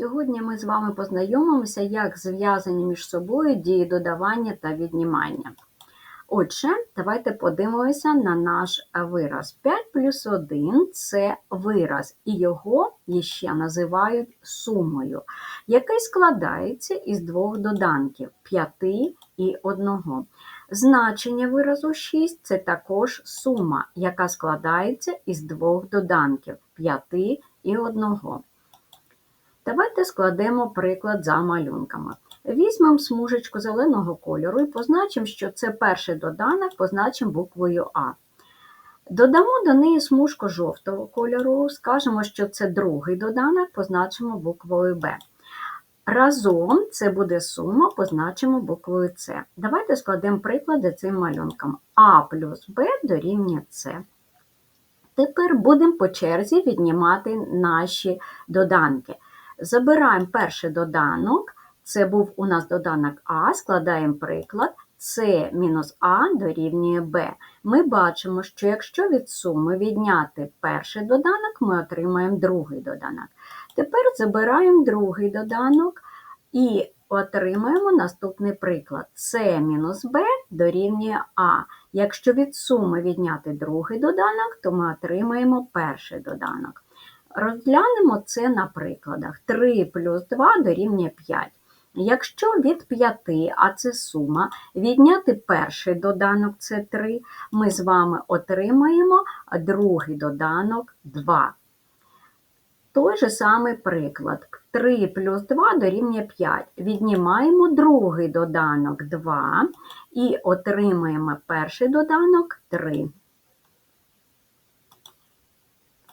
Сьогодні ми з вами познайомимося, як зв'язані між собою дії додавання та віднімання. Отже, давайте подивимося на наш вираз. 5 плюс 1 це вираз, і його ще називають сумою, який складається із двох доданків 5 і 1. Значення виразу 6 це також сума, яка складається із двох доданків 5 і 1. Давайте складемо приклад за малюнками. Візьмемо смужечку зеленого кольору і позначимо, що це перший доданок, позначимо буквою А. Додамо до неї смужку жовтого кольору, скажемо, що це другий доданок, позначимо буквою Б. Разом це буде сума, позначимо буквою С. Давайте складемо приклади цим малюнкам. А плюс Б дорівнює С. Тепер будемо по черзі віднімати наші доданки. Забираємо перший доданок, це був у нас доданок А, складаємо приклад, С мінус А дорівнює Б. Ми бачимо, що якщо від суми відняти перший доданок, ми отримаємо другий доданок. Тепер забираємо другий доданок і отримаємо наступний приклад. С мінус Б дорівнює А. Якщо від суми відняти другий доданок, то ми отримаємо перший доданок. Розглянемо це на прикладах. 3 плюс 2 дорівнює 5. Якщо від 5, а це сума, відняти перший доданок це 3, ми з вами отримаємо другий доданок 2. Той же самий приклад. 3 плюс 2 дорівнює 5. Віднімаємо другий доданок 2 і отримаємо перший доданок 3.